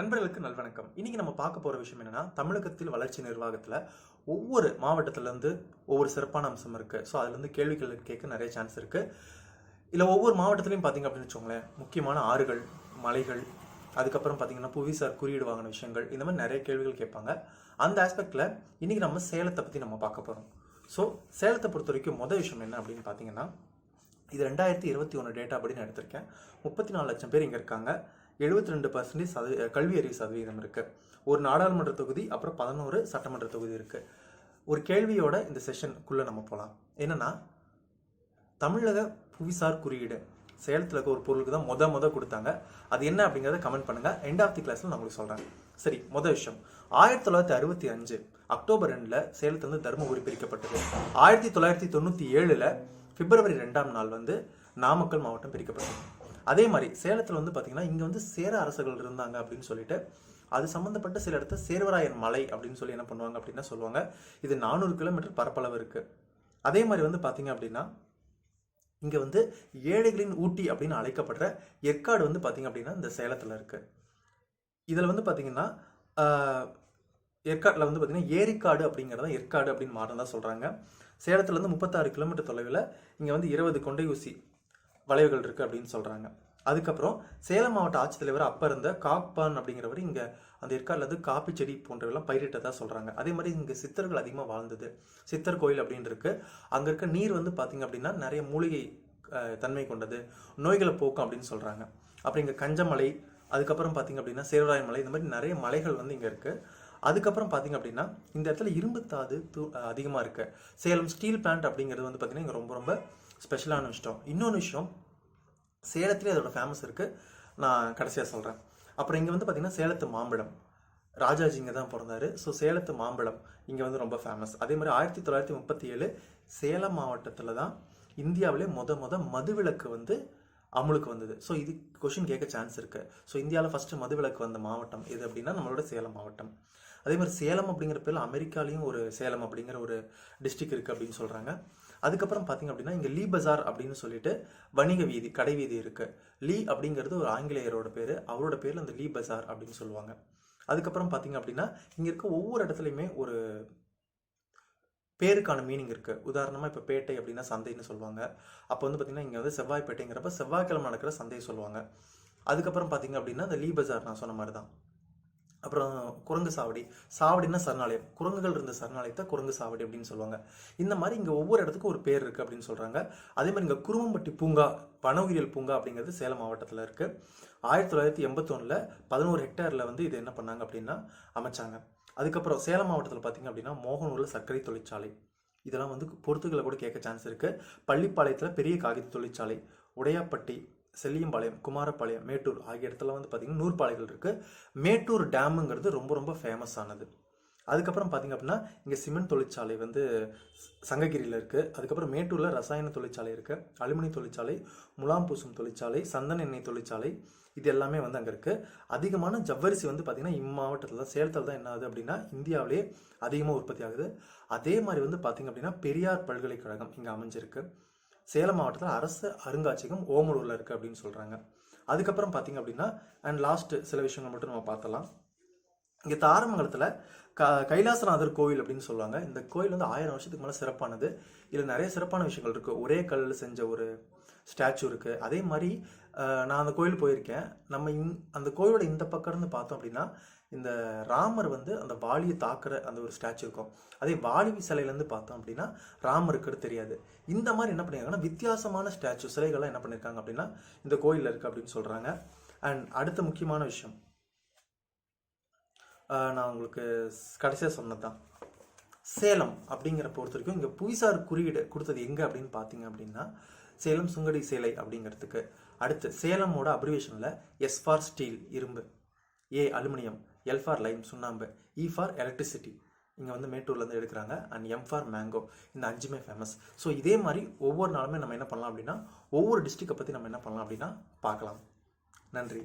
நண்பர்களுக்கு நல்வணக்கம். இன்றைக்கி நம்ம பார்க்க போகிற விஷயம் என்னன்னா தமிழகத்தில் வளர்ச்சி நிர்வாகத்தில் ஒவ்வொரு மாவட்டத்துலேருந்து ஒவ்வொரு சிறப்பான அம்சம் இருக்குது ஸோ அதுலேருந்து கேள்விகள் கேட்க நிறைய சான்ஸ் இருக்குது இல்லை ஒவ்வொரு மாவட்டத்துலையும் பார்த்திங்க அப்படின்னு வச்சுக்கோங்களேன் முக்கியமான ஆறுகள் மலைகள் அதுக்கப்புறம் பார்த்திங்கன்னா புவிசார் குறியீடு வாங்கின விஷயங்கள் இந்த மாதிரி நிறைய கேள்விகள் கேட்பாங்க. அந்த ஆஸ்பெக்டில் இன்றைக்கி நம்ம சேலத்தை பற்றி நம்ம பார்க்க போகிறோம் ஸோ சேலத்தை பொறுத்த வரைக்கும் மொதல் விஷயம் என்ன அப்படின்னு பார்த்தீங்கன்னா இது ரெண்டாயிரத்தி இருபத்தி ஒன்று டேட்டா அப்படின்னு எடுத்திருக்கேன். முப்பத்தி நாலு லட்சம் பேர் இங்கே இருக்காங்க. எழுபத்தி ரெண்டு பர்சன்டேஜ் சதவீ கல்வி அறிவு சதவீதம் இருக்குது ஒரு நாடாளுமன்ற தொகுதி அப்புறம் பதினோரு சட்டமன்ற தொகுதி இருக்குது ஒரு கேள்வியோட இந்த செஷனுக்குள்ளே நம்ம போகலாம் என்னென்னா தமிழக புவிசார் குறியீடு சேலத்தில் இருக்க ஒரு பொருளுக்கு தான் மொதல் மொதல் கொடுத்தாங்க. அது என்ன அப்படிங்கிறத கமெண்ட் பண்ணுங்க. எண்ட் ஆஃப் தி கிளாஸில் நான் உங்களுக்கு சொல்கிறேன் சரி மொதல் விஷயம். ஆயிரத்தி தொள்ளாயிரத்தி அறுபத்தி அஞ்சு அக்டோபர் ரெண்டில் சேலத்துலேருந்து தருமபுரி பிரிக்கப்பட்டது ஆயிரத்தி தொள்ளாயிரத்தி தொண்ணூற்றி ஏழில் பிப்ரவரி ரெண்டாம் நாள் வந்து நாமக்கல் மாவட்டம் பிரிக்கப்பட்டது. அதே மாதிரி சேலத்தில் வந்து பார்த்தீங்கன்னா இங்கே வந்து சேர அரசர்கள் இருந்தாங்க அப்படின்னு சொல்லிட்டு அது சம்மந்தப்பட்ட சில இடத்துல சேர்வராயன் மலை அப்படின்னு சொல்லி என்ன பண்ணுவாங்க அப்படின்னா சொல்லுவாங்க. இது நானூறு கிலோமீட்டர் பரப்பளவு இருக்குது அதே மாதிரி வந்து பார்த்தீங்க அப்படின்னா இங்கே வந்து ஏழைகளின் ஊட்டி அப்படின்னு அழைக்கப்படுற ஏற்காடு வந்து பார்த்தீங்க அப்படின்னா இந்த சேலத்தில் இருக்குது இதில் வந்து பார்த்தீங்கன்னா ஏற்காட்டில் வந்து பார்த்தீங்கன்னா ஏரிக்காடு அப்படிங்கிறத ஏற்காடு அப்படின்னு மாறினதா சொல்கிறாங்க சேலத்துலேருந்து முப்பத்தாறு கிலோமீட்டர் தொலைவில் இங்கே வந்து இருபது கொண்டை ஊசி வளைவுகள் இருக்குது அப்படின்னு சொல்கிறாங்க அதுக்கப்புறம் சேலம் மாவட்ட ஆட்சித்தலைவர் அப்போ இருந்த காப்பான் அப்படிங்கிறவர் இங்கே அந்த ஏற்காடுல காப்பி செடி போன்றவெல்லாம் பயிரிட்டதாக சொல்கிறாங்க அதே மாதிரி இங்கே சித்தர்கள் அதிகமாக வாழ்ந்தது. சித்தர் கோயில் அப்படின்னு இருக்கு. அங்கே இருக்க நீர் வந்து பார்த்திங்க அப்படின்னா நிறைய மூலிகை தன்மை கொண்டது. நோய்களை போக்கும் அப்படின்னு சொல்கிறாங்க அப்புறம் இங்கே கஞ்சமலை அதுக்கப்புறம் பார்த்தீங்க அப்படின்னா சேர்வராய மலை இந்த மாதிரி நிறைய மலைகள் வந்து இங்கே இருக்குது அதுக்கப்புறம் பார்த்தீங்க அப்படின்னா இந்த இடத்துல இரும்புத்தாது தூ அதிகமாக இருக்குது சேலம் ஸ்டீல் பிளான்ட் அப்படிங்கிறது வந்து பார்த்திங்கன்னா இங்கே ரொம்ப ரொம்ப ஸ்பெஷலான விஷயம். இன்னொன்று விஷயம் சேலத்துலேயே அதோட ஃபேமஸ் இருக்குது நான் கடைசியாக சொல்கிறேன் அப்புறம் இங்கே வந்து பார்த்திங்கன்னா சேலத்து மாம்பழம். ராஜாஜி இங்கே தான் பிறந்தாரு. ஸோ சேலத்து மாம்பழம் இங்கே வந்து ரொம்ப ஃபேமஸ் அதே மாதிரி ஆயிரத்தி தொள்ளாயிரத்தி முப்பத்தி ஏழு சேலம் மாவட்டத்தில் தான் இந்தியாவிலே மொத மொத மதுவிலக்கு வந்து அமுலுக்கு வந்தது. ஸோ இது கொஷின் கேட்க சான்ஸ் இருக்குது ஸோ இந்தியாவில் ஃபஸ்ட்டு மதுவிலக்கு வந்த மாவட்டம் எது அப்படின்னா நம்மளோட சேலம் மாவட்டம். அதே மாதிரி சேலம் அப்படிங்கிற பேரில் அமெரிக்காலையும் ஒரு சேலம் அப்படிங்கிற ஒரு டிஸ்ட்ரிக்ட் இருக்குது அப்படின்னு சொல்கிறாங்க அதுக்கப்புறம் பார்த்தீங்க அப்படின்னா இங்கே லீ பஜார் அப்படின்னு சொல்லிட்டு வணிக வீதி கடை வீதி இருக்குது லீ அப்படிங்கிறது ஒரு ஆங்கிலேயரோட பேர். அவரோட பேரில் அந்த லீ பஜார் அப்படின்னு சொல்லுவாங்க. அதுக்கப்புறம் பார்த்தீங்க அப்படின்னா இங்கே இருக்க ஒவ்வொரு இடத்துலையுமே ஒரு பேருக்கான மீனிங் இருக்குது உதாரணமாக இப்போ பேட்டை அப்படின்னா சந்தைன்னு சொல்லுவாங்க. அப்போ வந்து பார்த்தீங்கன்னா இங்கே வந்து செவ்வாய்ப்பேட்டைங்கிறப்ப செவ்வாய்க்கிழமை நடக்கிற சந்தையை சொல்லுவாங்க. அதுக்கப்புறம் பார்த்தீங்க அப்படின்னா இந்த லீ பஜார் நான் சொன்ன மாதிரி தான் அப்புறம் குரங்கு சாவடி சாவடின்னா சரணாலயம். குரங்குகள் இருந்த சரணாலயத்தை குரங்கு சாவடி அப்படின்னு சொல்லுவாங்க. இந்த மாதிரி இங்கே ஒவ்வொரு இடத்துக்கும் ஒரு பேர் இருக்குது அப்படின்னு சொல்கிறாங்க அதே மாதிரி இங்கே குருவம்பட்டி பூங்கா வன உயிரியல் பூங்கா அப்படிங்கிறது சேலம் மாவட்டத்தில் இருக்குது ஆயிரத்தி தொள்ளாயிரத்தி எண்பத்தொன்னுல பதினோரு ஹெக்டேரில் வந்து இது என்ன பண்ணாங்க அப்படின்னா அமைச்சாங்க. அதுக்கப்புறம் சேலம் மாவட்டத்தில் பார்த்திங்க அப்படின்னா மோகனூரில் சர்க்கரை தொழிற்சாலை. இதெல்லாம் வந்து பொறுத்துக்களை கூட கேட்க சான்ஸ் இருக்குது பள்ளிப்பாளையத்தில் பெரிய காகித தொழிற்சாலை உடையாப்பட்டி செல்லியம்பாளையம் குமாரப்பாளையம் மேட்டூர் ஆகிய இடத்துல வந்து பார்த்திங்கன்னா நூற்பாலைகள் இருக்குது மேட்டூர் டேமுங்கிறது ரொம்ப ரொம்ப ஃபேமஸ் ஆனது. அதுக்கப்புறம் பார்த்திங்க அப்படின்னா இங்கே சிமெண்ட் தொழிற்சாலை வந்து சங்ககிரியில் இருக்குது அதுக்கப்புறம் மேட்டூரில் ரசாயன தொழிற்சாலை இருக்குது அலுமினி தொழிற்சாலை முலாம் பூசும் தொழிற்சாலை சந்தன எண்ணெய் தொழிற்சாலை இது எல்லாமே வந்து அங்கே இருக்குது அதிகமான ஜவ்வரிசி வந்து பார்த்திங்கன்னா இம்மாவட்டத்தில் தான் சேலத்தில் தான் என்ன ஆகுது அப்படின்னா இந்தியாவிலேயே அதிகமாக உற்பத்தி ஆகுது. அதே மாதிரி வந்து பார்த்திங்க அப்படின்னா பெரியார் பல்கலைக்கழகம் இங்கே அமைஞ்சிருக்கு. சேலம் மாவட்டத்தில் அரசு அருங்காட்சியகம் ஓமலூரில் இருக்குது அப்படின்னு சொல்கிறாங்க அதுக்கப்புறம் பார்த்தீங்க அப்படின்னா அண்ட் லாஸ்ட் சில விஷயங்கள் மட்டும் நம்ம பார்த்தலாம் இங்கே தாரமங்கலத்தில் க கைலாசநாதர் கோவில் அப்படின்னு சொல்லுவாங்க. இந்த கோயில் வந்து ஆயிரம் வருஷத்துக்கு மேலே சிறப்பானது. இதில் நிறைய சிறப்பான விஷயங்கள் இருக்குது ஒரே கல்லில் செஞ்ச ஒரு ஸ்டாச்சு இருக்குது அதே மாதிரி நான் அந்த கோயில் போயிருக்கேன். நம்ம இந் அந்த கோயிலோட இந்த பக்கம் இருந்து பார்த்தோம் அப்படின்னா இந்த ராமர் வந்து அந்த வாலியை தாக்குற அந்த ஒரு ஸ்டாச்சு இருக்கும். அதே வாலி சிலையிலேருந்து பார்த்தோம் அப்படின்னா ராமர் இருக்கிறது தெரியாது. இந்த மாதிரி என்ன பண்ணியிருக்காங்கன்னா வித்தியாசமான ஸ்டாச்சு சிலைகள்லாம் என்ன பண்ணியிருக்காங்க அப்படின்னா இந்த கோயிலில் இருக்குது அப்படின்னு சொல்கிறாங்க அண்ட் அடுத்த முக்கியமான விஷயம். நான் உங்களுக்கு கடைசியாக சொன்னது தான் சேலம் அப்படிங்கிற பொறுத்த வரைக்கும் இங்கே புவிசார் குறியீடு கொடுத்தது எங்கே அப்படின்னு பார்த்தீங்க அப்படின்னா சேலம் சுங்கடி சேலை அப்படிங்கிறதுக்கு. அடுத்து சேலமோட அப்ரிவேஷனில் எஸ் ஃபார் ஸ்டீல் இரும்பு. A aluminium. L for lime சுண்ணாம்பு. இ ஃபார் எலக்ட்ரிசிட்டி இங்கே வந்து மேட்டூர்லேருந்து எடுக்கிறாங்க. அண்ட் எம் ஃபார் மேங்கோ இந்த அஞ்சுமே ஃபேமஸ் ஸோ இதே மாதிரி ஒவ்வொரு நாளுமே நம்ம என்ன பண்ணலாம் அப்படின்னா ஒவ்வொரு டிஸ்ட்ரிக்டை பற்றி நம்ம என்ன பண்ணலாம் அப்படின்னா பார்க்கலாம். நன்றி.